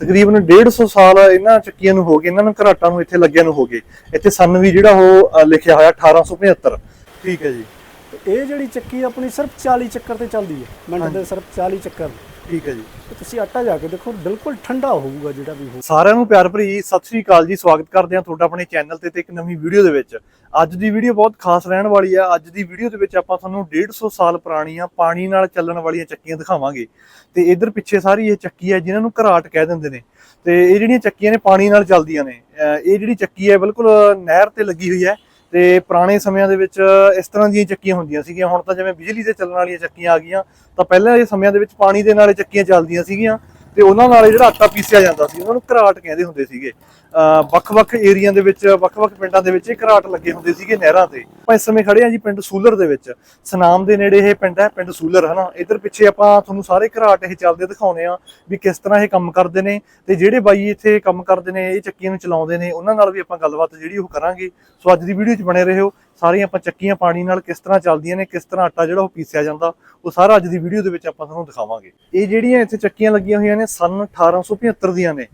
ਤਕਰੀਬਨ 150 ਸਾਲ ਇਹਨਾਂ ਚੱਕੀਆਂ ਨੂੰ ਹੋ ਗਏ ਇਹਨਾਂ ਨੂੰ ਘਰਾਟਾਂ ਨੂੰ ਇੱਥੇ ਲੱਗਿਆ ਨੂੰ ਹੋ ਗਏ। ਇੱਥੇ ਸਨ ਵੀ ਜਿਹੜਾ ਉਹ ਲਿਖਿਆ ਹੋਇਆ 1875 ਠੀਕ ਹੈ ਜੀ। ਇਹ ਜਿਹੜੀ ਚੱਕੀ ਆਪਣੀ ਸਿਰਫ 40 ਚੱਕਰ ਤੇ ਚੱਲਦੀ ਹੈ ਮਿੰਟ ਦੇ ਸਿਰਫ 40 ਚੱਕਰ। ਠੀਕ ਹੈ ਜੀ। ਤੁਸੀਂ ਆਟਾ ਜਾ ਕੇ ਦੇਖੋ, ਬਿਲਕੁਲ ਠੰਡਾ ਹੋਊਗਾ ਜਿਹੜਾ ਵੀ ਹੋ ਸਾਰਿਆਂ ਨੂੰ ਪਿਆਰ ਭਰੀ ਸਤਿ ਸ੍ਰੀ ਅਕਾਲ ਜੀ, ਸਵਾਗਤ ਕਰਦੇ ਹਾਂ ਤੁਹਾਡਾ ਆਪਣੇ ਚੈਨਲ ਤੇ ਤੇ ਇੱਕ ਨਵੀਂ ਵੀਡੀਓ ਦੇ ਵਿੱਚ। ਅੱਜ ਦੀ ਵੀਡੀਓ ਬਹੁਤ ਖਾਸ ਰਹਿਣ ਵਾਲੀ ਆ। ਅੱਜ ਦੀ ਵੀਡੀਓ ਦੇ ਵਿੱਚ ਆਪਾਂ ਤੁਹਾਨੂੰ 150 ਸਾਲ ਪੁਰਾਣੀਆਂ ਪਾਣੀ ਨਾਲ ਚੱਲਣ ਵਾਲੀਆਂ ਚੱਕੀਆਂ ਦਿਖਾਵਾਂਗੇ। ਤੇ ਇਧਰ ਪਿੱਛੇ ਸਾਰੀ ਇਹ ਚੱਕੀ ਹੈ ਜਿਨ੍ਹਾਂ ਨੂੰ ਘਰਾਟ ਕਹਿ ਦਿੰਦੇ ਨੇ। ਤੇ ਇਹ ਜਿਹੜੀਆਂ ਚੱਕੀਆਂ ਨੇ ਪਾਣੀ ਨਾਲ ਚੱਲਦੀਆਂ ਨੇ ਇਹ ਜਿਹੜੀ ਚੱਕੀ ਹੈ ਬਿਲਕੁਲ ਨਹਿਰ ਤੇ ਲੱਗੀ ਹੋਈ ਹੈ। ਤੇ ਪੁਰਾਣੇ ਸਮਿਆਂ ਦੇ ਵਿੱਚ ਇਸ ਤਰ੍ਹਾਂ ਦੀਆਂ ਚੱਕੀਆਂ ਹੁੰਦੀਆਂ ਸੀਗੀਆਂ। ਹੁਣ ਤਾਂ ਜਿਵੇਂ ਬਿਜਲੀ ਤੇ ਚੱਲਣ ਵਾਲੀਆਂ ਚੱਕੀਆਂ ਆ ਗਈਆਂ, ਤਾਂ ਪਹਿਲਾਂ ਇਹ ਸਮਿਆਂ ਦੇ ਵਿੱਚ ਪਾਣੀ ਦੇ ਨਾਲ ਇਹ ਚੱਕੀਆਂ ਚੱਲਦੀਆਂ ਸੀਗੀਆਂ। ਤੇ ਉਹਨਾਂ ਨਾਲ ਜਿਹੜਾ ਆਟਾ ਪੀਸਿਆ ਜਾਂਦਾ ਸੀ, ਉਹਨਾਂ ਨੂੰ ਘਰਾਟ ਕਹਿੰਦੇ ਹੁੰਦੇ ਸੀਗੇ। ਅਹ ਵੱਖ-ਵੱਖ ਏਰੀਆ ਦੇ ਵਿੱਚ, ਵੱਖ-ਵੱਖ ਪਿੰਡਾਂ ਦੇ ਵਿੱਚ ਇਹ ਘਰਾਟ ਲੱਗੇ ਹੁੰਦੇ ਸੀਗੇ ਨਹਿਰਾਂ ਤੇ। ਆਪਾਂ ਇਸ ਸਮੇਂ ਖੜੇ ਆ ਜੀ ਪਿੰਡ ਸੂਲਰ ਦੇ ਵਿੱਚ। ਸਨਾਮ ਦੇ ਨੇੜੇ ਇਹ ਪਿੰਡ ਹੈ, ਪਿੰਡ ਸੂਲਰ, ਹਨਾ? ਇਧਰ ਪਿੱਛੇ ਆਪਾਂ ਤੁਹਾਨੂੰ ਸਾਰੇ ਘਰਾਟ ਇਹ ਚੱਲਦੇ ਦਿਖਾਉਨੇ ਆ ਵੀ ਕਿਸ ਤਰ੍ਹਾਂ ਇਹ ਕੰਮ ਕਰਦੇ ਨੇ ਤੇ ਜਿਹੜੇ ਬਾਈ ਇੱਥੇ ਕੰਮ ਕਰਦੇ ਨੇ, ਇਹ ਚੱਕੀਆਂ ਨੂੰ ਚਲਾਉਂਦੇ ਨੇ, ਉਹਨਾਂ ਨਾਲ ਵੀ ਆਪਾਂ ਗੱਲਬਾਤ ਜਿਹੜੀ ਉਹ ਕਰਾਂਗੇ। ਸੋ ਅੱਜ ਦੀ ਵੀਡੀਓ 'ਚ ਬਣੇ ਰਹੋ। ਸਾਰੀਆਂ ਆਪਾਂ ਚੱਕੀਆਂ ਪਾਣੀ ਨਾਲ ਕਿਸ ਤਰ੍ਹਾਂ ਚੱਲਦੀਆਂ ਨੇ, ਕਿਸ ਤਰ੍ਹਾਂ ਆਟਾ ਜਿਹੜਾ ਉਹ ਪੀਸਿਆ ਜਾਂਦਾ, ਉਹ ਸਾਰਾ ਅੱਜ ਦੀ ਵੀਡੀਓ ਦੇ ਵਿੱਚ ਆਪਾਂ ਤੁਹਾਨੂੰ ਦਿਖਾਵਾਂਗੇ। ਇਹ ਜਿਹੜੀਆਂ ਇੱਥੇ ਚੱਕੀਆਂ ਲੱਗੀਆਂ ਹੋਈਆਂ ਨੇ, ਸਨ 1875 ਦੀਆਂ ਨੇ।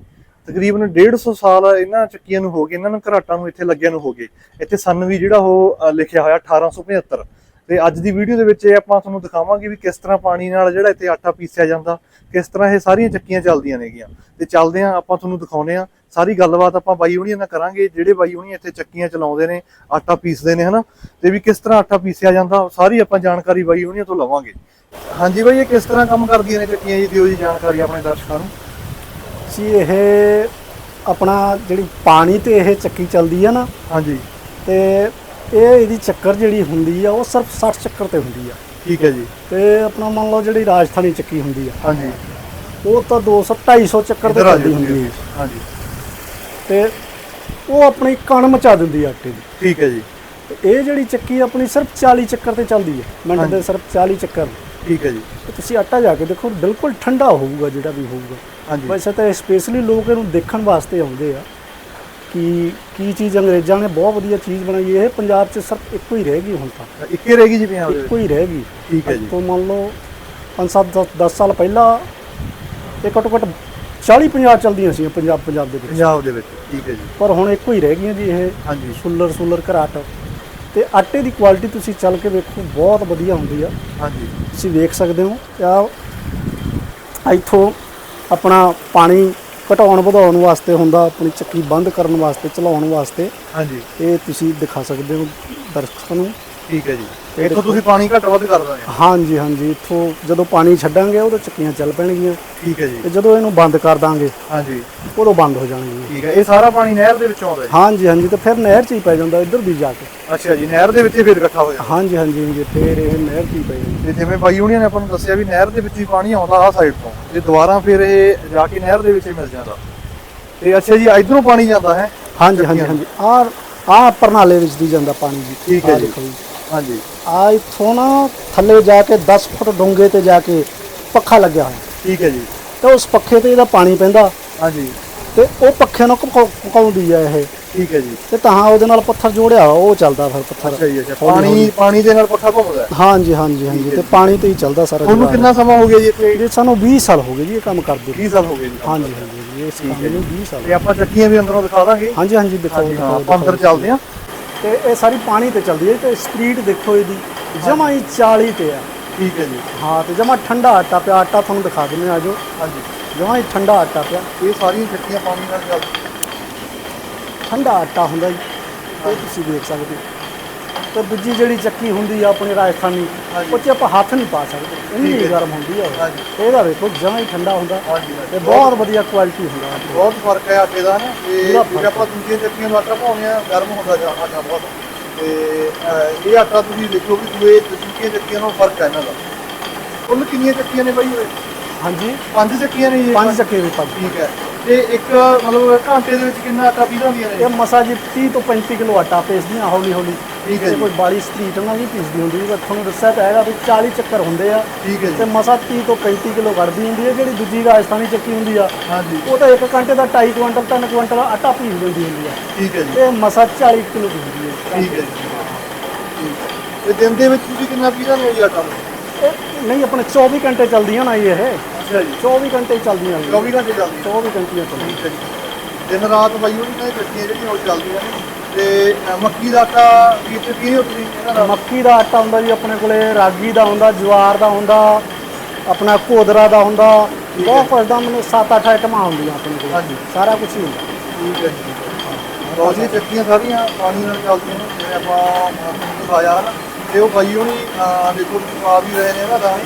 ਤਕਰੀਬਨ 150 ਸਾਲ ਇਹਨਾਂ ਚੱਕੀਆਂ ਨੂੰ ਹੋ ਗਏ, ਇਹਨਾਂ ਨੂੰ ਘਰਾਟਾਂ ਨੂੰ ਇੱਥੇ ਲੱਗਿਆ ਨੂੰ ਹੋ ਗਏ। ਇੱਥੇ ਸਨ ਵੀ ਜਿਹੜਾ ਉਹ ਲਿਖਿਆ ਹੋਇਆ 1875 ਤੇ ਅੱਜ ਦੀ ਵੀਡੀਓ ਦੇ ਵਿੱਚ ਇਹ ਆਪਾਂ ਤੁਹਾਨੂੰ ਦਿਖਾਵਾਂਗੇ ਵੀ ਕਿਸ ਤਰ੍ਹਾਂ ਪਾਣੀ ਨਾਲ ਜਿਹੜਾ ਇੱਥੇ ਆਟਾ ਪੀਸਿਆ ਜਾਂਦਾ ਕਿਸ ਤਰ੍ਹਾਂ ਇਹ ਸਾਰੀਆਂ ਚੱਕੀਆਂ ਚੱਲਦੀਆਂ ਨੇਗੀਆਂ। ਤੇ ਚੱਲਦੇ ਆਂ ਆਪਾਂ ਤੁਹਾਨੂੰ ਦਿਖਾਉਨੇ ਆ ਸਾਰੀ ਗੱਲਬਾਤ ਆਪਾਂ ਬਾਈ ਹੁਣੀਆਂ ਨਾਲ ਕਰਾਂਗੇ ਜਿਹੜੇ ਬਾਈ ਹੁਣੀ ਇੱਥੇ ਚੱਕੀਆਂ ਚਲਾਉਂਦੇ ਨੇ ਆਟਾ ਪੀਸਦੇ ਨੇ ਹਨਾ? ਤੇ ਵੀ ਕਿਸ ਤਰ੍ਹਾਂ ਆਟਾ ਪੀਸਿਆ ਜਾਂਦਾ ਸਾਰੀ ਆਪਾਂ ਜਾਣਕਾਰੀ ਬਾਈ ਹੁਣੀਆਂ ਤੋਂ ਲਵਾਂਗੇ। ਹਾਂਜੀ ਬਾਈ ਇਹ ਕਿਸ ਤਰ੍ਹਾਂ ਕੰਮ ਕਰਦੀਆਂ ਨੇ ਚੱਕੀਆਂ ਜੀ? ਦਿਓ ਜੀ ਜਾਣਕਾਰੀ ਆਪਣੇ ਦਰਸ਼ਕਾਂ ਨੂੰ। ਜੀ ਇਹ ਆਪਣਾ ਜਿਹੜੀ ਪਾਣੀ ਤੇ ਇਹ ਚੱਕੀ ਚੱਲਦੀ ਹੈ ਨਾ ਹਾਂਜੀ। ਤੇ ਇਹ ਇਹਦੀ ਚੱਕਰ ਜਿਹੜੀ ਹੁੰਦੀ ਆ ਉਹ ਸਿਰਫ 60 ਚੱਕਰ ਤੇ ਹੁੰਦੀ ਆ। ਠੀਕ ਹੈ ਜੀ। ਤੇ ਆਪਣਾ ਮੰਨ ਲਓ ਜਿਹੜੀ ਰਾਜਸਥਾਨੀ ਚੱਕੀ ਹੁੰਦੀ ਆ। ਹਾਂਜੀ। ਉਹ ਤਾਂ 200 250 ਚੱਕਰ ਤੇ ਆ ਚੱਲਦੀ ਹੁੰਦੀ ਹੈ। ਹਾਂਜੀ। ਤੇ ਉਹ ਆਪਣੀ ਕਣ ਮਚਾ ਦਿੰਦੀ ਆ ਆਟੇ ਦੀ। ਠੀਕ ਹੈ ਜੀ। ਇਹ ਜਿਹੜੀ ਚੱਕੀ ਆਪਣੀ ਸਿਰਫ 40 ਚੱਕਰ ਤੇ ਚੱਲਦੀ ਹੈ ਮਿੰਟ। ਦੇ ਸਿਰਫ 40 ਚੱਕਰ। ਠੀਕ ਹੈ ਜੀ। ਤੁਸੀਂ ਆਟਾ ਜਾ ਕੇ ਦੇਖੋ ਬਿਲਕੁਲ ਠੰਡਾ ਹੋਊਗਾ ਜਿਹੜਾ ਵੀ ਹੋਊਗਾ। ਹਾਂਜੀ। ਵੈਸੇ ਤਾਂ ਸਪੈਸ਼ਲੀ ਲੋਕ ਇਹਨੂੰ ਦੇਖਣ ਵਾਸਤੇ ਆਉਂਦੇ ਆ। ਕਿ ਕੀ ਚੀਜ਼ ਅੰਗਰੇਜ਼ਾਂ ਨੇ ਬਹੁਤ ਵਧੀਆ ਚੀਜ਼ ਬਣਾਈ ਹੈ। ਇਹ ਪੰਜਾਬ 'ਚ ਸਿਰਫ ਇੱਕੋ ਹੀ ਰਹਿ ਗਈ ਹੁਣ ਤਾਂ। ਇੱਕੇ ਰਹਿ ਗਈ ਜੀ ਪੰਜਾਬ ਦੇ ਇੱਕੋ ਹੀ ਰਹਿ ਗਈ। ਠੀਕ ਹੈ ਜੀ। ਤੋਂ ਮੰਨ ਲਓ 5-7 10 ਸਾਲ ਪਹਿਲਾਂ ਇਹ ਘੱਟੋ ਘੱਟ 40 50 ਚਲਦੀਆਂ ਸੀ ਪੰਜਾਬ ਪੰਜਾਬ ਦੇ ਵਿੱਚ। ਪੰਜਾਬ ਦੇ ਵਿੱਚ ਠੀਕ ਹੈ ਜੀ। ਪਰ ਹੁਣ ਇੱਕੋ ਹੀ ਰਹਿ ਗਈਆਂ ਜੀ ਇਹ ਹਾਂਜੀ। ਸੁੱਲਰ ਸੁੱਲਰ ਘਰਾਟ। ਤੇ ਆਟੇ ਦੀ ਕੁਆਲਿਟੀ ਤੁਸੀਂ ਚੱਲ ਕੇ ਵੇਖੋ ਬਹੁਤ ਵਧੀਆ ਹੁੰਦੀ ਆ। ਹਾਂਜੀ। ਤੁਸੀਂ ਵੇਖ ਸਕਦੇ ਹੋ ਆ ਇੱਥੋਂ ਆਪਣਾ ਪਾਣੀ ਘਟਾਉਣ ਵਧਾਉਣ ਵਾਸਤੇ ਹੁੰਦਾ ਆਪਣੀ ਚੱਕੀ ਬੰਦ ਕਰਨ ਵਾਸਤੇ ਚਲਾਉਣ ਵਾਸਤੇ। ਹਾਂਜੀ। ਇਹ ਤੁਸੀਂ ਦਿਖਾ ਸਕਦੇ ਹੋ ਦਰਸ਼ਕਾਂ ਨੂੰ। ਠੀਕ ਹੈ ਜੀ। ਇੱਥੋਂ ਤੁਸੀਂ ਪਾਣੀ ਘੱਟ ਵੱਧ ਕਰ ਦੋਗੇ ਹਾਂਜੀ ਹਾਂਜੀ ਇੱਥੋਂ ਜਦੋਂ ਪਾਣੀ ਛੱਡਾਂਗੇ ਉਦੋਂ ਚੱਕੀਆਂ ਚੱਲ ਪੈਣਗੀਆਂ। ਠੀਕ ਹੈ ਜੀ। ਤੇ ਜਦੋਂ ਇਹਨੂੰ ਬੰਦ ਕਰ ਦਾਂਗੇ ਹਾਂਜੀ। ਉਦੋਂ ਬੰਦ ਹੋ ਜਾਣਗੀਆਂ। ਠੀਕ ਹੈ ਇਹ ਸਾਰਾ ਪਾਣੀ ਨਹਿਰ ਦੇ ਵਿੱਚੋਂ ਆਉਂਦਾ ਜੀ ਹਾਂਜੀ ਹਾਂਜੀ ਤੇ ਫਿਰ ਨਹਿਰ 'ਚ ਹੀ ਪੈ ਜਾਂਦਾ ਇੱਧਰ ਦੀ ਜਾ ਕੇ। ਅੱਛਾ ਜੀ ਨਹਿਰ ਦੇ ਵਿੱਚ ਹੀ ਫਿਰ ਇਕੱਠਾ ਹੋ ਜਾਂਦਾ। ਹਾਂਜੀ ਹਾਂਜੀ ਹਾਂਜੀ ਫਿਰ ਇਹ ਨਹਿਰ 'ਚ ਹੀ ਪੈ ਜਾਂਦਾ। ਤੇ ਜਿਵੇਂ ਬਾਈ ਹੁਣੀਆਂ ਨੇ ਆਪਾਂ ਨੂੰ ਦੱਸਿਆ ਵੀ ਨਹਿਰ ਦੇ ਵਿੱਚ ਹੀ ਪਾਣੀ ਆਉਂਦਾ ਆਹ ਸਾਈਡ ਤੋਂ। ਤੇ ਦੁਬਾਰਾ ਫਿਰ ਇਹ ਜਾ ਕੇ ਨਹਿਰ ਦੇ ਵਿੱਚ ਹੀ ਮਿਲ ਜਾਂਦਾ। ਤੇ ਅੱਛਾ ਜੀ ਇਧਰੋਂ ਪਾਣੀ ਜਾਂਦਾ ਹੈ। ਹਾਂਜੀ ਹਾਂਜੀ ਹਾਂਜੀ। ਆ ਆ ਪਰਨਾਲੇ ਵਿੱਚ ਦੀ ਜਾਂਦਾ ਪਾਣੀ ਜੀ। ਠੀਕ ਹੈ ਜੀ। ਹਾਂਜੀ। ਆ ਇੱਥੋਂ ਨਾ ਥੱਲੇ ਜਾ ਕੇ 10 ਫੁੱਟ ਡੂੰਘੇ ਤੇ ਜਾ ਕੇ ਪੱਖਾ ਲੱਗਿਆ ਹੋਇਆ। ਠੀਕ ਹੈ ਜੀ। ਤੇ ਉਸ ਪੱਖੇ ਤੇ ਇਹਦਾ ਪਾਣੀ ਪੈਂਦਾ। ਹਾਂਜੀ। ਤੇ ਉਹ ਪੱਖੇ ਨੂੰ ਪਕਾਉਂਦੀ ਆ ਇਹ। ਠੀਕ ਹੈ ਜੀ। ਤੇ ਤਾਂ ਉਹਦੇ ਨਾਲ ਪੱਥਰ ਜੋੜਿਆ ਉਹ ਚੱਲਦਾ ਫਿਰ ਪੱਥਰ। ਅੱਛਾ ਜੀ ਅੱਛਾ। ਹੌਲੀ ਪਾਣੀ। ਪਾਣੀ ਦੇ ਨਾਲ ਪੱਖਾ ਘੁੰਮਦਾ। ਹਾਂਜੀ ਹਾਂਜੀ ਹਾਂਜੀ। ਤੇ ਪਾਣੀ ਤੇ ਹੀ ਚੱਲਦਾ ਸਾਰਾ ਤੁਹਾਨੂੰ। ਕਿੰਨਾ ਸਮਾਂ ਹੋ ਗਿਆ ਜੀ ਇੱਥੇ? ਇਹ ਸਾਨੂੰ 20 ਸਾਲ ਹੋ ਗਏ ਜੀ ਇਹ ਕੰਮ ਕਰਦੇ 20 ਸਾਲ ਹੋ ਗਏ ਜੀ। ਹਾਂਜੀ ਹਾਂਜੀ ਇਸ ਕੰਮ ਨੂੰ 20 ਸਾਲ ਤੇ ਆਪਾਂ ਚੱਕੀਆਂ ਵੀ ਅੰਦਰੋਂ ਦਿਖਾ ਦਾਂਗੇ। ਹਾਂਜੀ ਹਾਂਜੀ ਦਿਖਾਓ ਆਪਾਂ ਅੰਦਰ। ਚੱਲਦੇ ਹਾਂ। ਤੇ ਇਹ ਸਾਰੀ ਪਾਣੀ ਤੇ ਚੱਲਦੀ ਹੈ ਤੇ ਸਪੀਡ ਦੇਖੋ ਇਹਦੀ ਜਮਾ ਹੀ 40 ਤੇ ਆ। ਠੀਕ ਹੈ ਜੀ। ਹਾਂ ਤੇ ਜਮਾ ਠੰਡਾ ਆਟਾ ਪਿਆ ਆਟਾ ਤੁਹਾਨੂੰ ਦਿਖਾ ਦਿੰਦੇ ਆ ਜੋ ਹਾਂਜੀ। ਜਮਾ ਹੀ ਠੰਡਾ ਆਟਾ ਪਿਆ। ਇਹ ਸਾਰੀਆਂ ਚੱਕੀਆਂ ਪਾਣੀ ਨਾਲ ਚੱਲਦੀਆਂ ਠੰਡਾ ਆਟਾ ਹੁੰਦਾ ਜੀ ਇਹ ਤੁਸੀਂ ਦੇਖ ਸਕਦੇ ਹੋ। ਤੇ ਦੂਜੀ ਜਿਹੜੀ ਚੱਕੀ ਹੁੰਦੀ ਆ ਆਪਣੀ ਰਾਜਸਥਾਨੀ। ਉਹ 'ਚ ਆਪਾਂ ਹੱਥ ਨਹੀਂ ਪਾ ਸਕਦੇ। ਇੰਨੀ। ਗਰਮ ਹੁੰਦੀ ਆ ਉਹ। ਇਹਦਾ ਵੇਖੋ ਜਮਾ ਹੀ ਠੰਡਾ ਹੁੰਦਾ। ਹਾਂਜੀ ਤੇ ਬਹੁਤ ਵਧੀਆ ਕੁਆਲਿਟੀ ਹੁੰਦਾ। ਬਹੁਤ ਫ਼ਰਕ ਹੈ ਆਟੇ ਦਾ ਨਾ। ਤੇ ਪੂਰਾ ਫ਼ਰਕ। ਆਪਾਂ ਦੂਜੀਆਂ ਚੱਕੀਆਂ ਨੂੰ ਆਟਾ ਪਾਉਂਦੇ ਆ ਗਰਮ ਹੁੰਦਾ ਜਾ ਆਟਾ ਬਹੁਤ। ਤੇ ਅਹ, ਇਹ ਆਟਾ ਤੁਸੀਂ ਦੇਖੋ ਵੀ ਦੂਏ ਦੂਜੀਆਂ ਚੱਕੀਆਂ ਨਾਲੋਂ ਫ਼ਰਕ ਹੈ ਇਹਨਾਂ ਦਾ। ਕੁੱਲ ਕਿੰਨੀਆਂ ਚੱਕੀਆਂ ਨੇ ਬਾਈ ਹੋਏ ਹਾਂਜੀ। ਪੰਜ ਚੱਕੀਆਂ ਨੇ ਜੀ ਪੰਜ ਚੱਕੇ ਵੀ ਪਾ ਠੀਕ ਹੈ। ਤੇ ਇੱਕ ਮਤਲਬ ਘੰਟੇ ਦੇ ਵਿੱਚ ਕਿੰਨਾ ਆਟਾ ਪੀਦਾ ਹੁੰਦੀਆਂ ਇਹ ਨੇ ਮਸਾ ਜੀ 30 ਤੋਂ 35 ਕਿਲੋ ਆਟਾ ਪੀਸਦੀਆਂ ਹੌਲੀ ਹੌਲੀ ਠੀਕ ਹੈ ਜੀ। ਕੋਈ ਬਾਲੀ ਸਪੀਡ ਨਾਲ ਨਹੀਂ ਪੀਸਦੀ ਹੁੰਦੀ ਪਰ ਤੁਹਾਨੂੰ ਦੱਸਿਆ ਤਾਂ ਹੈਗਾ ਵੀ 40 ਚੱਕਰ ਹੁੰਦੇ ਆ। ਠੀਕ ਹੈ ਤੇ ਮਸਾ 30 ਤੋਂ 35 ਕਿਲੋ ਕੱਢਦੀ ਹੁੰਦੀ ਹੈ। ਜਿਹੜੀ ਦੂਜੀ ਰਾਜਸਥਾਨੀ ਚੱਕੀ ਹੁੰਦੀ ਆ ਹਾਂਜੀ। ਉਹ ਤਾਂ 1 ਘੰਟੇ ਦਾ 2.5 ਕੁਇੰਟਲ 3 ਕੁਇੰਟਲ ਆਟਾ ਪੀਸ ਦਿੰਦੀ ਹੁੰਦੀ ਆ। ਠੀਕ ਹੈ ਜੀ। ਤੇ ਮਸਾ 40 ਕਿਲੋ ਹੁੰਦੀ ਹੈ। ਠੀਕ ਹੈ ਜੀ। ਠੀਕ ਹੈ। ਤੇ ਦਿਨ ਦੇ ਵਿੱਚ ਤੁਸੀਂ ਕਿੰਨਾ ਪੀਦਾ ਨੇ ਜੀ ਆਟਾ? ਇਹ ਨਹੀਂ ਆਪਣੇ 24 ਘੰਟੇ ਚੱਲਦੀਆਂ ਨਾ ਜੀ ਇਹ। ਅੱਛਾ ਜੀ। 24 ਘੰਟੇ ਚੱਲਦੀਆਂ ਨੇ। 24 ਘੰਟੇ ਚੱਲਦੀ 24 ਘੰਟੀਆਂ ਚੱਲਦੀਆਂ। ਠੀਕ ਹੈ ਜੀ। ਦਿਨ ਰਾਤ ਬਾਈ ਉਹਨਾਂ ਦੀਆਂ ਚੱਕੀਆਂ ਜਿਹੜੀਆਂ ਉਹ ਚੱਲਦੀਆਂ ਨੇ। ਤੇ ਮੱਕੀ ਦਾ ਆਟਾ ਕੀ ਤੇ ਕੀ ਹੋ ਤੁਸੀਂ ਇਹਨਾਂ ਦਾ? ਮੱਕੀ ਦਾ ਆਟਾ ਹੁੰਦਾ ਜੀ ਆਪਣੇ ਕੋਲੇ ਰਾਗੀ ਦਾ ਹੁੰਦਾ ਜਵਾਰ ਦਾ ਹੁੰਦਾ ਆਪਣਾ ਕੋਦਰਾ ਦਾ ਹੁੰਦਾ। ਬਹੁਤ ਕੁਝ ਦਾ ਮੈਨੂੰ 7-8 ਆਈਟਮਾਂ ਹੁੰਦੀਆਂ ਆਪਣੇ ਕੋਲ। ਹਾਂਜੀ। ਸਾਰਾ ਕੁਝ ਹੀ ਹੁੰਦਾ। ਠੀਕ ਹੈ ਜੀ। ਬਹੁਤ ਜੀ ਚੱਕੀਆਂ ਸਾਰੀਆਂ ਪਾਣੀ ਨਾਲ ਚੱਲਦੀਆਂ ਨੇ। ਜਿਵੇਂ ਆਪਾਂ ਦਿਖਾਇਆ ਹਨ। ਤੇ ਉਹ ਬਾਈ ਹੋਣੀ ਦੇਖੋ ਆ ਵੀ ਰਹੇ ਨੇ ਨਾ ਦਾਣੇ।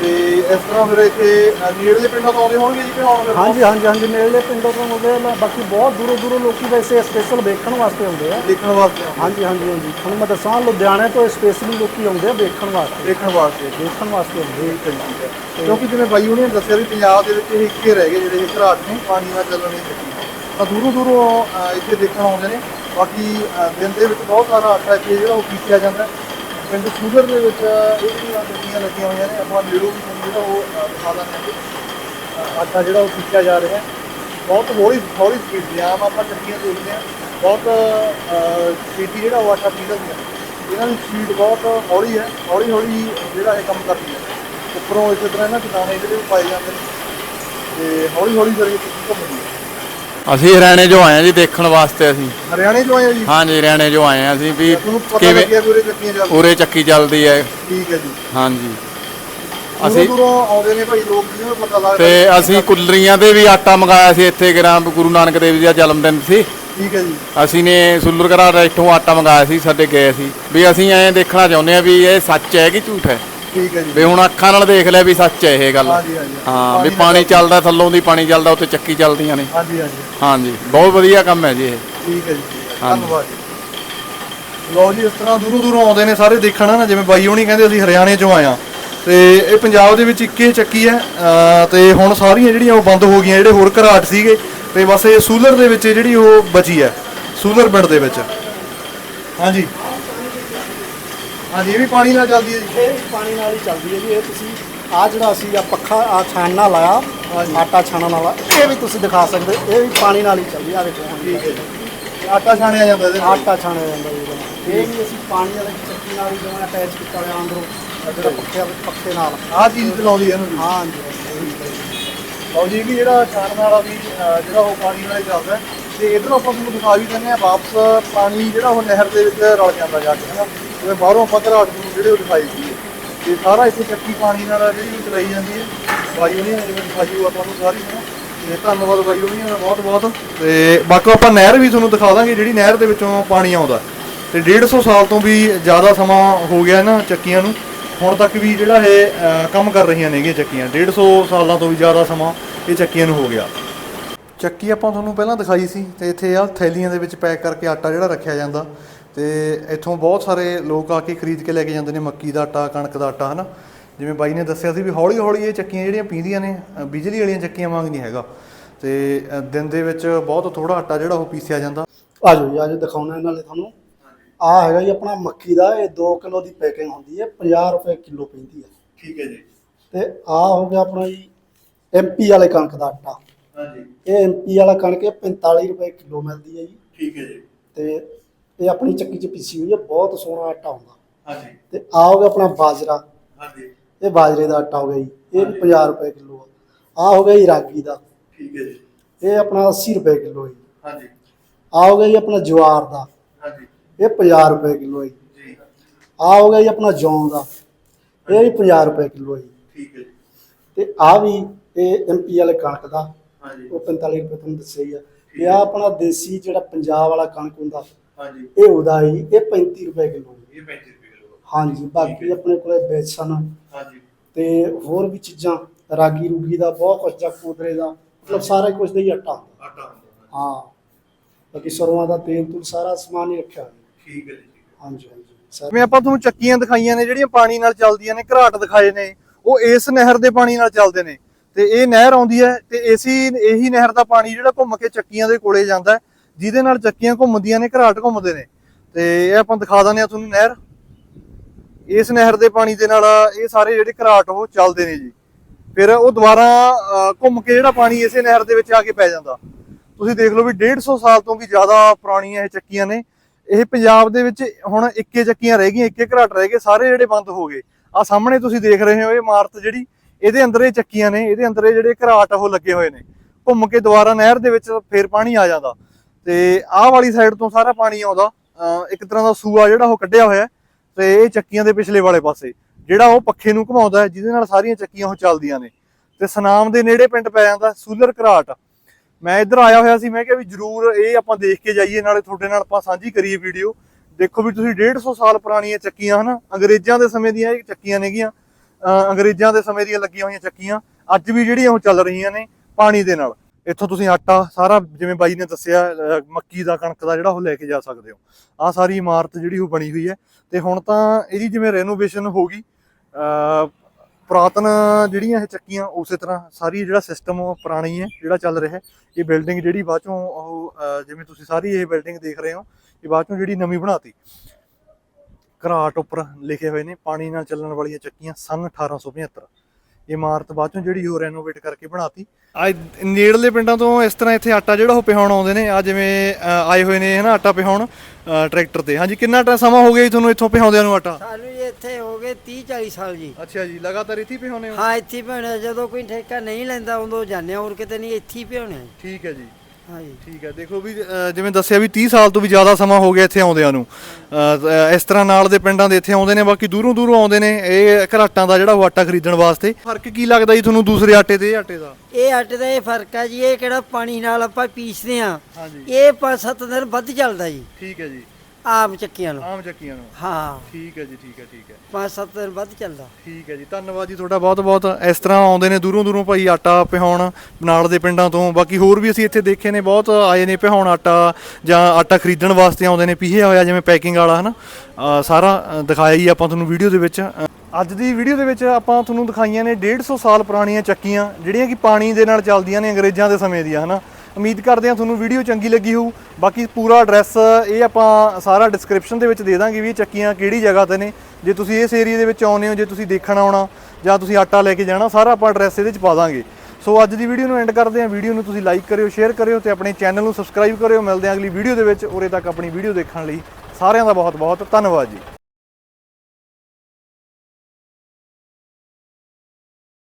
ਤੇ ਇਸ ਤਰ੍ਹਾਂ ਫਿਰ ਇੱਥੇ ਨੇੜਲੇ ਪਿੰਡਾਂ ਤੋਂ ਆਉਂਦੇ ਹੋਣਗੇ ਜੀ ਕਿ ਹਾਂਜੀ ਹਾਂਜੀ ਹਾਂਜੀ ਨੇੜਲੇ ਪਿੰਡੋਂ ਤੋਂ ਆਉਂਦੇ ਆ ਬਾਕੀ ਬਹੁਤ ਦੂਰੋਂ ਦੂਰੋਂ ਲੋਕੀ ਵੈਸੇ ਸਪੈਸ਼ਲ ਵੇਖਣ ਵਾਸਤੇ ਆਉਂਦੇ ਆ। ਦੇਖਣ ਵਾਸਤੇ ਹਾਂਜੀ ਹਾਂਜੀ ਹਾਂਜੀ। ਤੁਹਾਨੂੰ ਮੈਂ ਦੱਸਾਂ ਲੁਧਿਆਣੇ ਤੋਂ ਸਪੈਸ਼ਲੀ ਲੋਕੀ ਆਉਂਦੇ ਆ ਵੇਖਣ ਵਾਸਤੇ। ਦੇਖਣ ਵਾਸਤੇ। ਵੇਖਣ ਵਾਸਤੇ ਆਉਂਦੇ ਆ। ਕਿਉਂਕਿ ਜਿਵੇਂ ਬਾਈ ਉਹਨੇ ਦੱਸਿਆ ਵੀ ਪੰਜਾਬ ਦੇ ਵਿੱਚ ਇਹ ਇੱਕੇ ਰਹਿ ਗਏ ਜਿਹੜੇ ਘਰਾਟ ਨੇ ਪਾਣੀ ਨਾਲ ਚੱਲਣ ਦੀ ਚੱਕੀ ਤਾਂ ਦੂਰੋਂ ਦੂਰੋਂ ਇੱਥੇ ਦੇਖਣ ਆਉਂਦੇ ਨੇ। ਬਾਕੀ ਦਿਨ ਦੇ ਵਿੱਚ ਬਹੁਤ ਸਾਰਾ ਆਟਾ ਇੱਥੇ ਜਿਹੜਾ ਉਹ ਪੀਸਿਆ ਜਾਂਦਾ। ਪਿੰਡ ਸ਼ੂਗਰ ਦੇ ਵਿੱਚ ਇਹ ਜਿਹੜੀਆਂ ਗੱਡੀਆਂ ਲੱਗੀਆਂ ਹੋਈਆਂ ਨੇ। ਆਪਾਂ ਨੇੜੋਂ ਵੀ ਤੁਹਾਨੂੰ ਜਿਹੜਾ ਉਹ ਦਿਖਾ ਦਿੰਦੇ ਹਾਂ ਅ, ਆਟਾ ਜਿਹੜਾ ਉਹ ਪੀਸਿਆ ਜਾ ਰਿਹਾ। ਬਹੁਤ ਹੌਲੀ ਹੌਲੀ ਸਪੀਡ ਦੀ ਆਮ ਆਪਾਂ ਚੱਕੀਆਂ ਦੇਖਦੇ ਹਾਂ। ਬਹੁਤ ਅ, ਜਿਹੜਾ ਉਹ ਆਟਾ ਪੀ ਲੈਂਦੀਆਂ ਇਹਨਾਂ ਦੀ ਸਪੀਡ ਬਹੁਤ ਹੌਲੀ ਹੈ। ਹੌਲੀ ਹੌਲੀ ਜਿਹੜਾ ਇਹ ਕੰਮ ਕਰਦੀ ਹੈ। ਉੱਪਰੋਂ ਇਸੇ ਤਰ੍ਹਾਂ ਇਹਨਾਂ ਕਿਸਾਨੇ ਜਿਹੜੇ ਉਹ ਪਾਏ ਜਾਂਦੇ ਨੇ। ਤੇ ਹੌਲੀ ਹੌਲੀ ਫਿਰ ਇਹ ਘੁੰਮਦੀ ਹੈ। ਅਸੀਂ ਹਰਿਆਣੇ ਜੋ ਆਏ ਆ ਜੀ ਦੇਖਣ ਵਾਸਤੇ ਅਸੀਂ। ਹਰਿਆਣੇ ਤੋਂ ਆਏ ਹੋ ਜੀ? ਹਾਂਜੀ ਹਰਿਆਣੇ ਜੋ ਆਏ ਆ ਅਸੀਂ ਵੀ ਤੁਹਾਨੂੰ ਪਤਾ ਕਿਵੇਂ ਲੱਗਿਆ ਪੂਰੇ ਚੱਕੀਆਂ ਚੱਲ ਉਰੇ ਚੱਕੀ ਚੱਲਦੀ ਹੈ। ਠੀਕ ਹੈ ਜੀ। ਹਾਂਜੀ। ਦੂਰੋਂ ਅਸੀਂ ਦੂਰੋਂ ਆਉਂਦੇ ਨੇ ਭਾਈ ਲੋਕ ਜਿਹਨੂੰ ਪਤਾ ਲੱਗਦਾ ਤੇ ਅਸੀਂ ਕੁੱਲਰੀਆਂ ਦੇ ਵੀ ਆਟਾ ਮੰਗਾਇਆ ਸੀ ਇੱਥੇ ਗ੍ਰਾਮ ਗੁਰੂ ਨਾਨਕ ਦੇਵ ਜੀ ਦਾ ਜਨਮ ਦਿਨ ਸੀ। ਠੀਕ ਹੈ ਜੀ। ਅਸੀਂ ਨੇ ਸੁੱਲਰਗੜਾ ਰੈਸਟੋਂ ਆਟਾ ਮੰਗਾਇਆ ਸੀ ਸਾਡੇ ਗਏ ਸੀ। ਵੀ ਅਸੀਂ ਐਂ ਦੇਖਣਾ ਚਾਹੁੰਦੇ ਆ ਵੀ ਇਹ ਸੱਚ ਹੈ ਕਿ ਝੂਠ ਹੈ। ਠੀਕ ਹੈ ਜੀ। ਵੀ ਹੁਣ ਅੱਖਾਂ ਨਾਲ ਦੇਖ ਲਿਆ ਵੀ ਸੱਚ ਹੈ ਇਹ ਗੱਲ। ਹਾਂਜੀ ਹਾਂਜੀ। ਹਾਂ ਵੀ ਪਾਣੀ ਚੱਲਦਾ ਥੱਲੋਂ ਦੀ ਪਾਣੀ ਚੱਲਦਾ ਉੱਤੇ ਚੱਕੀ ਚੱਲਦੀਆਂ ਨੇ। ਹਾਂਜੀ ਹਾਂਜੀ। ਹਾਂਜੀ ਬਹੁਤ ਵਧੀਆ ਕੰਮ ਹੈ ਜੀ ਇਹ। ਠੀਕ ਹੈ ਜੀ ਠੀਕ ਹੈ। ਹਾਂਜੀ। ਧੰਨਵਾਦ ਜੀ। ਲਓ ਜੀ ਇਸ ਤਰ੍ਹਾਂ ਦੂਰੋਂ ਦੂਰੋਂ ਆਉਂਦੇ ਨੇ ਸਾਰੇ ਦੇਖਣ ਨਾ ਜਿਵੇਂ ਬਾਈ ਹੋਣੀ ਕਹਿੰਦੇ ਅਸੀਂ ਹਰਿਆਣੇ ਚੋਂ ਹਾਂ। ਤੇ ਇਹ ਪੰਜਾਬ ਦੇ ਵਿੱਚ ਇੱਕੇ ਚੱਕੀ ਹੈ। ਅਹ ਤੇ ਹੁਣ ਸਾਰੀਆਂ ਜਿਹੜੀਆਂ ਉਹ ਬੰਦ ਹੋ ਗਈਆਂ ਜਿਹੜੇ ਹੋਰ ਘਰਾਟ ਸੀਗੇ ਤੇ ਬਸ ਇਹ ਸੂਲਰ ਦੇ ਵਿੱਚ ਜਿਹੜੀ ਉਹ ਬਚੀ ਹੈ। ਸੂਲਰ ਪਿੰਡ ਦੇ ਵਿੱਚ। ਹਾਂਜੀ। ਹਾਂਜੀ ਇਹ ਵੀ ਪਾਣੀ ਨਾਲ ਚੱਲਦੀ ਹੈ ਜੀ। ਇਹ ਵੀ ਪਾਣੀ ਨਾਲ ਹੀ ਚੱਲਦੀ ਹੈ ਜੀ ਇਹ ਤੁਸੀਂ ਆ ਜਿਹੜਾ ਅਸੀਂ ਆ ਪੱਖਾ ਆ ਛਾਣਨਾ ਲਾਇਆ ਹਾਂਜੀ। ਆਟਾ ਛਾਣਨ ਵਾਲਾ ਇਹ ਵੀ ਤੁਸੀਂ ਦਿਖਾ ਸਕਦੇ। ਇਹ ਵੀ ਪਾਣੀ ਨਾਲ ਹੀ ਚੱਲਦੀ ਆ ਦੇਖੋ ਹੁਣ। ਠੀਕ ਹੈ ਜੀ। ਆਟਾ ਛਾਣਿਆ ਜਾਂਦਾ ਇਹਦੇ ਨਾਲ। ਆਟਾ ਛਾਣਿਆ ਜਾਂਦਾ ਜੀ ਇਹਦੇ ਨਾਲ। ਇਹ ਵੀ ਅਸੀਂ ਪਾਣੀ ਵਾਲੀ ਚੱਕੀ ਨਾਲ ਹੀ ਜਿਵੇਂ ਅਟੈਚ ਕੀਤਾ ਹੋਇਆ ਅੰਦਰੋਂ ਜਿਹੜਾ ਪੱਖੇ ਪੱਖੇ ਨਾਲ। ਆਹ ਚੀਜ਼ ਚਲਾਉਂਦੀ ਹੈ ਇਹਨੂੰ ਜੀ। ਹਾਂ ਜੀ ਲਓ ਜੀ ਇਹ ਵੀ ਜਿਹੜਾ ਛਾਣਨ ਵਾਲਾ ਵੀ ਅਹ, ਜਿਹੜਾ ਉਹ ਪਾਣੀ ਨਾਲ ਹੀ ਚੱਲਦਾ ਹੈ। ਤੇ ਇਧਰੋਂ ਆਪਾਂ ਤੁਹਾਨੂੰ ਦਿਖਾ ਵੀ ਦਿੰਦੇ ਆ ਵਾਪਸ ਪਾਣੀ ਜਿਹੜਾ ਉਹ ਨਹਿਰ ਦੇ ਵਿੱਚ ਰਲ ਜਾਂਦਾ ਜਾ ਕੇ ਹਨਾ ਜਿਵੇਂ ਬਾਹਰੋਂ ਆਪਾਂ ਘਰਾਟ ਨੂੰ ਜਿਹੜੇ ਦਿਖਾਈ ਸੀ ਤੇ ਸਾਰਾ ਇੱਥੇ ਚੱਕੀ ਪਾਣੀ ਨਾਲ ਜਿਹੜੀ ਚਲਾਈ ਜਾਂਦੀ ਹੈ ਬਾਈ ਉਹਨੇ ਜਿਵੇਂ ਦਿਖਾਈ ਉਹ ਆਪਾਂ ਸਾਰੀ ਹਨਾ ਤੇ ਧੰਨਵਾਦ ਬਾਈ ਉਹਨੇ ਬਹੁਤ ਬਹੁਤ। ਤੇ ਬਾਕੀ ਆਪਾਂ ਨਹਿਰ ਵੀ ਤੁਹਾਨੂੰ ਦਿਖਾ ਦਾਂਗੇ, ਜਿਹੜੀ ਨਹਿਰ ਦੇ ਵਿੱਚੋਂ ਪਾਣੀ ਆਉਂਦਾ। ਤੇ 150 ਸਾਲ ਤੋਂ ਵੀ ਜ਼ਿਆਦਾ ਸਮਾਂ ਹੋ ਗਿਆ ਨਾ ਚੱਕੀਆਂ ਨੂੰ। ਹੁਣ ਤੱਕ ਵੀ ਜਿਹੜਾ ਇਹ ਕੰਮ ਕਰ ਰਹੀਆਂ ਨੇਗੀਆਂ ਚੱਕੀਆਂ। 150 ਸਾਲਾਂ ਤੋਂ ਵੀ ਜ਼ਿਆਦਾ ਸਮਾਂ ਇਹ ਚੱਕੀਆਂ ਨੂੰ ਹੋ ਗਿਆ। ਚੱਕੀ ਆਪਾਂ ਤੁਹਾਨੂੰ ਪਹਿਲਾਂ ਦਿਖਾਈ ਸੀ, ਤੇ ਇੱਥੇ ਆ ਥੈਲੀਆਂ ਦੇ ਵਿੱਚ ਪੈਕ ਕਰਕੇ ਆਟਾ ਜਿਹੜਾ ਰੱਖਿਆ ਜਾਂਦਾ। ਤੇ ਇੱਥੋਂ ਬਹੁਤ ਸਾਰੇ ਲੋਕ ਆ ਕੇ ਖਰੀਦ ਕੇ ਲੈ ਕੇ ਜਾਂਦੇ ਨੇ ਮੱਕੀ ਦਾ ਆਟਾ ਕਣਕ ਦਾ ਆਟਾ ਹਨਾ? ਜਿਵੇਂ ਬਾਈ ਨੇ ਦੱਸਿਆ ਸੀ ਵੀ ਹੌਲੀ ਹੌਲੀ ਇਹ ਚੱਕੀਆਂ ਜਿਹੜੀਆਂ ਪੀਂਦੀਆਂ ਨੇ ਬਿਜਲੀ ਵਾਲੀਆਂ ਚੱਕੀਆਂ ਵਾਂਗ ਨਹੀਂ ਹੈਗਾ। ਤੇ ਦਿਨ ਦੇ ਵਿੱਚ ਬਹੁਤ ਥੋੜਾ ਆਟਾ ਜਿਹੜਾ ਉਹ ਪੀਸਿਆ ਜਾਂਦਾ। ਆ ਜਾਓ ਜੀ ਆ ਜਾਓ ਦਿਖਾਉਣਾ ਇਹਨਾਂ ਨੇ ਤੁਹਾਨੂੰ। ਆ ਹੈਗਾ ਜੀ ਆਪਣਾ ਮੱਕੀ ਦਾ ਇਹ 2 ਕਿਲੋ ਦੀ ਪੈਕਿੰਗ ਹੁੰਦੀ ਹੈ 50 ਰੁਪਏ ਕਿਲੋ ਪੈਂਦੀ ਹੈ। ਠੀਕ ਹੈ ਜੀ। ਤੇ ਆ ਹੋ ਗਿਆ ਆਪਣਾ ਜੀ ਐਮਪੀ ਵਾਲੇ ਕਣਕ ਦਾ ਆਟਾ। ਹਾਂਜੀ। ਇਹ ਐਮਪੀ ਵਾਲਾ ਕਣਕ ਇਹ 45 ਰੁਪਏ ਕਿਲੋ ਮਿਲਦੀ ਹੈ ਜੀ। ਠੀਕ ਹੈ ਜੀ। ਤੇ ਇਹ ਆਪਣੀ ਚੱਕੀ 'ਚ ਪੀਸੀ ਹੋਈ ਹੈ ਬਹੁਤ ਸੋਹਣਾ ਆਟਾ ਹੁੰਦਾ। ਹਾਂਜੀ। ਤੇ ਆ ਹੋ ਗਿਆ ਆਪਣਾ ਬਾਜਰਾ। ਹਾਂਜੀ। ਇਹ ਬਾਜਰੇ ਦਾ ਆਟਾ ਹੋ ਗਿਆ ਜੀ। ਇਹ ਵੀ 50 ਰੁਪਏ ਕਿਲੋ ਆ। ਆ ਹੋ ਗਿਆ ਜੀ ਰਾਗੀ ਦਾ। ਠੀਕ ਹੈ ਜੀ। ਇਹ ਆਪਣਾ 80 ਰੁਪਏ ਕਿਲੋ ਹੈ ਜੀ। ਹਾਂਜੀ। ਆ ਹੋ ਗਿਆ ਜੀ ਆਪਣਾ ਜਵਾਰ ਦਾ। ਹਾਂਜੀ। ਇਹ 50 ਰੁਪਏ ਕਿਲੋ ਹੈ ਜੀ। ਜੀ। ਆ ਹੋ ਗਿਆ ਜੀ ਆਪਣਾ ਜੌਂ ਦਾ। ਇਹ ਵੀ 50 ਰੁਪਏ ਕਿਲੋ ਹੈ ਜੀ। ਠੀਕ ਹੈ ਜੀ। ਤੇ ਆ ਵੀ ਇਹ ਐਮਪੀ ਵਾਲੇ ਕਣਕ ਦਾ। ਹਾਂਜੀ। ਉਹ 45 ਰੁਪਏ ਤੁਹਾਨੂੰ ਦੱਸਿਆ ਹੀ ਆ। ਇਹ ਆ ਆਪਣਾ ਦੇਸੀ ਜਿਹੜਾ ਪੰਜਾਬ ਵਾਲਾ ਕਣਕ ਹੁੰਦਾ ਹਾਂਜੀ। ਇਹ ਉਹਦਾ ਹੀ ਇਹ 35 ਰੁਪਏ ਕਿਲੋ ਇਹ 35 ਰੁਪਏ ਕਿਲੋ। ਹਾਂਜੀ ਬਾਕੀ ਆਪਣੇ ਕੋਲੇ ਬੇਸਨ ਹਾਂਜੀ। ਤੇ ਹੋਰ ਵੀ ਚੀਜ਼ਾਂ ਰਾਗੀ ਰੂਗੀ ਦਾ ਬਹੁਤ ਕੁਝ ਜਾਂ ਕੋਦਰੇ ਦਾ ਮਤਲਬ ਸਾਰਾ ਕੁਝ ਦਾ ਹੀ ਆਟਾ ਆਟਾ ਹੁੰਦਾ ਹਾਂ। ਬਾਕੀ ਸਰੋਂ ਦਾ ਤੇਲ ਤੂਲ ਸਾਰਾ ਸਮਾਨ ਹੀ ਰੱਖਿਆ ਠੀਕ ਹੈ ਜੀ ਹਾਂਜੀ ਹਾਂਜੀ। ਸਰ ਜਿਵੇਂ ਆਪਾਂ ਤੁਹਾਨੂੰ ਚੱਕੀਆਂ ਦਿਖਾਈਆਂ ਨੇ ਜਿਹੜੀਆਂ ਪਾਣੀ ਨਾਲ ਚੱਲਦੀਆਂ ਨੇ ਘਰਾਟ ਦਿਖਾਏ ਨੇ ਉਹ ਇਸ ਨਹਿਰ ਦੇ ਪਾਣੀ ਨਾਲ ਚੱਲਦੇ ਨੇ। ਤੇ ਇਹ ਨਹਿਰ ਆਉਂਦੀ ਹੈ ਤੇ ਇਸੀ ਇਹੀ ਨਹਿਰ ਦਾ ਪਾਣੀ ਜਿਹੜਾ ਘੁੰਮ ਕੇ ਚੱਕੀਆਂ ਦੇ ਕੋਲੇ ਜਾਂਦਾ ਹੈ। ਜਿਹਦੇ ਨਾਲ ਚੱਕੀਆਂ ਘੁੰਮਦੀਆਂ ਨੇ, ਘਰਾਟ ਘੁੰਮਦੇ ਨੇ। ਤੇ ਇਹ ਆਪਾਂ ਦਿਖਾ ਦਿੰਦੇ ਆ ਤੁਹਾਨੂੰ ਨਹਿਰ। ਇਸ ਨਹਿਰ ਦੇ ਪਾਣੀ ਦੇ ਨਾਲ ਇਹ ਸਾਰੇ ਜਿਹੜੇ ਘਰਾਟ ਉਹ ਚੱਲਦੇ ਨੇ ਜੀ। ਫਿਰ ਉਹ ਦੁਬਾਰਾ ਘੁੰਮ ਕੇ ਜਿਹੜਾ ਪਾਣੀ ਇਸੇ ਨਹਿਰ ਦੇ ਵਿੱਚ ਆ ਕੇ ਪੈ ਜਾਂਦਾ। ਤੁਸੀਂ ਦੇਖ ਲਓ ਵੀ 150 ਸਾਲ ਤੋਂ ਵੀ ਜ਼ਿਆਦਾ ਪੁਰਾਣੀਆਂ ਇਹ ਚੱਕੀਆਂ ਨੇ। ਇਹ ਪੰਜਾਬ ਦੇ ਵਿੱਚ ਹੁਣ ਇੱਕੇ ਚੱਕੀਆਂ ਰਹਿ ਗਈਆਂ, ਇੱਕੇ ਘਰਾਟ ਰਹਿ ਗਏ, ਸਾਰੇ ਜਿਹੜੇ ਬੰਦ ਹੋ ਗਏ। ਆ ਸਾਹਮਣੇ ਤੁਸੀਂ ਦੇਖ ਰਹੇ ਹੋ ਇਹ ਇਮਾਰਤ ਜਿਹੜੀ, ਇਹਦੇ ਅੰਦਰ ਇਹ ਚੱਕੀਆਂ ਨੇ, ਇਹਦੇ ਅੰਦਰ ਇਹ ਜਿਹੜੇ ਘਰਾਟ ਉਹ ਲੱਗੇ ਹੋਏ ਨੇ। ਘੁੰਮ ਕੇ ਦੁਬਾਰਾ ਨਹਿਰ ਦੇ ਵਿੱਚ ਫੇਰ ਪਾਣੀ ਆ ਜਾਂਦਾ। ਤੇ ਆਹ ਵਾਲੀ ਸਾਈਡ ਤੋਂ ਸਾਰਾ ਪਾਣੀ ਆਉਂਦਾ। ਅਹ ਇੱਕ ਤਰ੍ਹਾਂ ਦਾ ਸੂਆ ਜਿਹੜਾ ਉਹ ਕੱਢਿਆ ਹੋਇਆ ਤੇ ਇਹ ਚੱਕੀਆਂ ਦੇ ਪਿਛਲੇ ਵਾਲੇ ਪਾਸੇ, ਜਿਹੜਾ ਉਹ ਪੱਖੇ ਨੂੰ ਘੁਮਾਉਂਦਾ ਹੈ, ਜਿਹਦੇ ਨਾਲ ਸਾਰੀਆਂ ਚੱਕੀਆਂ ਉਹ ਚੱਲਦੀਆਂ ਨੇ। ਤੇ ਸਨਾਮ ਦੇ ਨੇੜੇ ਪਿੰਡ ਪੈ ਜਾਂਦਾ ਸੂਲਰ ਘਰਾਟ। ਮੈਂ ਇੱਧਰ ਆਇਆ ਹੋਇਆ ਸੀ, ਮੈਂ ਕਿਹਾ ਵੀ ਜਰੂਰ ਇਹ ਆਪਾਂ ਦੇਖ ਕੇ ਜਾਈਏ, ਨਾਲੇ ਤੁਹਾਡੇ ਨਾਲ ਆਪਾਂ ਸਾਂਝੀ ਕਰੀਏ ਵੀਡੀਓ ਦੇਖੋ ਵੀ ਤੁਸੀਂ 150 ਸਾਲ ਪੁਰਾਣੀਆਂ ਚੱਕੀਆਂ, ਹਨਾ? ਅੰਗਰੇਜ਼ਾਂ ਦੇ ਸਮੇਂ ਦੀਆਂ ਇਹ ਚੱਕੀਆਂ ਨੇਗੀਆਂ। ਅਹ ਅੰਗਰੇਜ਼ਾਂ ਦੇ ਸਮੇਂ ਦੀਆਂ ਲੱਗੀਆਂ ਹੋਈਆਂ ਚੱਕੀਆਂ। ਅੱਜ ਵੀ ਜਿਹੜੀਆਂ ਉਹ ਚੱਲ ਰਹੀਆਂ ਨੇ ਪਾਣੀ ਦੇ ਨਾਲ। ਇੱਥੋਂ ਤੁਸੀਂ ਆਟਾ ਸਾਰਾ ਜਿਵੇਂ ਬਾਈ ਨੇ ਦੱਸਿਆ, ਅਹ, ਮੱਕੀ ਦਾ ਕਣਕ ਦਾ ਜਿਹੜਾ ਉਹ ਲੈ ਕੇ ਜਾ ਸਕਦੇ ਹੋ। ਆਹ ਸਾਰੀ ਇਮਾਰਤ ਜਿਹੜੀ ਉਹ ਬਣੀ ਹੋਈ ਹੈ। ਤੇ ਹੁਣ ਤਾਂ ਇਹਦੀ ਜਿਵੇਂ ਰੈਨੋਵੇਸ਼ਨ ਹੋ ਗਈ, ਅਹ, ਪੁਰਾਤਨ ਜਿਹੜੀਆਂ ਇਹ ਚੱਕੀਆਂ, ਉਸੇ ਤਰ੍ਹਾਂ ਸਾਰੀ ਜਿਹੜਾ ਸਿਸਟਮ ਉਹ ਪੁਰਾਣੀ ਹੈ, ਜਿਹੜਾ ਚੱਲ ਰਿਹਾ ਹੈ, ਇਹ ਬਿਲਡਿੰਗ ਜਿਹੜੀ ਬਾਅਦ ਚੋਂ ਉਹ, ਅਹ, ਜਿਵੇਂ ਤੁਸੀਂ ਸਾਰੀ ਇਹ ਬਿਲਡਿੰਗ ਦੇਖ ਰਹੇ ਹੋ, ਇਹ ਬਾਅਦ ਚੋਂ ਜਿਹੜੀ ਨਵੀਂ ਬਣਾਤੀ। ਘਰਾਟ ਉੱਪਰ ਲਿਖੇ ਹੋਏ ਨੇ, ਪਾਣੀ ਨਾਲ ਚੱਲਣ ਵਾਲੀਆਂ ਚੱਕੀਆਂ, ਸਨ 1875 ਇਮਾਰਤ ਬਾਅਦ ਚੋਂ ਜਿਹੜੀ ਉਹ ਰੈਨੋਵੇਟ ਕਰਕੇ ਬਣਾਤੀ। ਆ ਨੇੜਲੇ ਪਿੰਡਾਂ ਤੋਂ ਇਸ ਤਰ੍ਹਾਂ ਇੱਥੇ ਆਟਾ ਜਿਹੜਾ ਉਹ ਪਿਹਾਉਣ ਆਉਂਦੇ ਨੇ। ਆ ਜਿਵੇਂ ਆਏ ਹੋਏ ਨੇ ਹਨਾ ਆਟਾ ਪਿਹਾਉਣ ਟਰੈਕਟਰ ਤੇ। ਹਾਂਜੀ ਕਿੰਨਾ ਟਾ ਸਮਾਂ ਹੋ ਗਿਆ ਜੀ ਤੁਹਾਨੂੰ ਇੱਥੋਂ ਪਿਹਾਉਂਦਿਆਂ ਨੂੰ ਆਟਾ? ਸਾਨੂੰ ਜੀ ਇੱਥੇ ਹੋ ਗਏ 30 40 ਸਾਲ ਜੀ। ਅੱਛਾ ਜੀ ਲਗਾਤਾਰ ਇੱਥੇ ਪਿਹਾਉਨੇ ਹੋ? ਹਾਂ ਇੱਥੇ ਭਿਉਣੇ ਜਦੋਂ ਕੋਈ ਠੇਕਾ ਨਹੀਂ ਲੈਂਦਾ ਉਦੋਂ ਜਾਂਦੇ ਹਾਂ। ਹੋਰ ਕਿਤੇ ਨਹੀਂ ਇੱਥੇ ਹੀ ਭਿਉਣੇ ਠੀਕ ਹੈ ਜੀ। ਠੀਕ ਹੈ ਦੇਖੋ ਵੀ ਜਿਵੇਂ ਦੱਸਿਆ ਵੀ 30 ਸਾਲ ਤੋਂ ਵੀ ਜ਼ਿਆਦਾ ਸਮਾਂ ਹੋ ਗਿਆ ਇੱਥੇ ਆਉਂਦਿਆਂ ਨੂੰ। ਇਸ ਤਰ੍ਹਾਂ ਨਾਲ ਦੇ ਪਿੰਡਾਂ ਦੇ ਇੱਥੇ ਆਉਂਦੇ ਨੇ ਬਾਕੀ ਦੂਰੋਂ ਦੂਰੋਂ ਆਉਂਦੇ ਨੇ ਇਹ ਘਰਾਟਾਂ ਦਾ ਜਿਹੜਾ ਉਹ ਆਟਾ ਖਰੀਦਣ ਵਾਸਤੇ। ਫ਼ਰਕ ਕੀ ਲੱਗਦਾ ਜੀ ਤੁਹਾਨੂੰ ਦੂਸਰੇ ਆਟੇ ਤੇ ਇਹ ਆਟੇ ਦਾ? ਇਹ ਆਟੇ ਦਾ ਇਹ ਫ਼ਰਕ ਹੈ ਜੀ ਇਹ ਕਿਹੜਾ ਪਾਣੀ ਨਾਲ ਆਪਾਂ ਪੀਸਦੇ ਆ ਹਾਂਜੀ। ਇਹ 5-7 ਦਿਨ ਵੱਧ ਚੱਲਦਾ ਜੀ। ਠੀਕ ਹੈ ਜੀ। ਆਮ ਚੱਕੀਆਂ ਨੂੰ। ਆਮ ਚੱਕੀਆਂ ਨੂੰ। ਹਾਂ। ਠੀਕ ਹੈ ਜੀ ਠੀਕ ਹੈ ਠੀਕ ਹੈ। 5-7 ਦਿਨ ਵੱਧ ਚੱਲਦਾ। ਠੀਕ ਹੈ ਜੀ ਧੰਨਵਾਦ ਜੀ ਤੁਹਾਡਾ ਬਹੁਤ ਬਹੁਤ ਇਸ ਤਰ੍ਹਾਂ ਆਉਂਦੇ ਨੇ ਦੂਰੋਂ ਦੂਰੋਂ ਭਾਈ ਆਟਾ ਪਿਹਾਉਣ ਨਾਲ ਦੇ ਪਿੰਡਾਂ ਤੋਂ। ਬਾਕੀ ਹੋਰ ਵੀ ਅਸੀਂ ਇੱਥੇ ਦੇਖੇ ਨੇ ਬਹੁਤ ਆਏ ਨੇ ਪਿਹਾਉਣ ਆਟਾ ਜਾਂ ਆਟਾ ਖਰੀਦਣ ਵਾਸਤੇ ਆਉਂਦੇ ਨੇ ਪੀਹਿਆ ਹੋਇਆ ਜਿਵੇਂ ਪੈਕਿੰਗ ਵਾਲਾ ਹਨਾ? ਸਾਰਾ ਦਿਖਾਇਆ ਹੀ ਆਪਾਂ ਤੁਹਾਨੂੰ ਵੀਡੀਓ ਦੇ ਵਿੱਚ। ਅੱਜ ਦੀ ਵੀਡੀਓ ਦੇ ਵਿੱਚ ਆਪਾਂ ਤੁਹਾਨੂੰ ਦਿਖਾਈਆਂ ਨੇ 150 ਸਾਲ ਪੁਰਾਣੀਆਂ ਚੱਕੀਆਂ ਜਿਹੜੀਆਂ ਕਿ ਪਾਣੀ ਦੇ ਨਾਲ ਚੱਲਦੀਆਂ ਨੇ ਅੰਗਰੇਜ਼ਾਂ ਦੇ ਸਮੇਂ ਦੀਆਂ ਹਨਾ? ਉਮੀਦ ਕਰਦੇ ਹਾਂ ਤੁਹਾਨੂੰ ਵੀਡੀਓ ਚੰਗੀ ਲੱਗੀ ਹੋਊ। ਬਾਕੀ ਪੂਰਾ ਐਡਰੈਸ ਇਹ ਆਪਾਂ ਸਾਰਾ ਡਿਸਕ੍ਰਿਪਸ਼ਨ ਦੇ ਵਿੱਚ ਦੇ ਦਾਂਗੇ ਵੀ ਇਹ ਚੱਕੀਆਂ ਕਿਹੜੀ ਜਗ੍ਹਾ ਤੇ ਨੇ। ਜੇ ਤੁਸੀਂ ਇਸ ਏਰੀਆ ਦੇ ਵਿੱਚ ਆਉਂਦੇ ਹੋ, ਜੇ ਤੁਸੀਂ ਦੇਖਣ ਆਉਣਾ, ਜਾਂ ਤੁਸੀਂ ਆਟਾ ਲੈ ਕੇ ਜਾਣਾ, ਸਾਰਾ ਆਪਾਂ ਐਡਰੈਸ ਇਹਦੇ ਵਿੱਚ ਪਾ ਦਾਂਗੇ। ਸੋ ਅੱਜ ਦੀ ਵੀਡੀਓ ਨੂੰ ਐਂਡ ਕਰਦੇ ਹਾਂ। ਵੀਡੀਓ ਨੂੰ ਤੁਸੀਂ ਲਾਈਕ ਕਰਿਓ ਸ਼ੇਅਰ ਕਰਿਓ ਤੇ ਆਪਣੇ ਚੈਨਲ ਨੂੰ ਸਬਸਕ੍ਰਾਈਬ ਕਰਿਓ। ਮਿਲਦੇ ਹਾਂ ਅਗਲੀ ਵੀਡੀਓ ਦੇ ਵਿੱਚ। ਉਰੇ ਤੱਕ ਆਪਣੀ ਵੀਡੀਓ ਦੇਖਣ ਲਈ ਸਾਰਿਆਂ ਦਾ ਬਹੁਤ ਬਹੁਤ ਧੰਨਵਾਦ ਜੀ।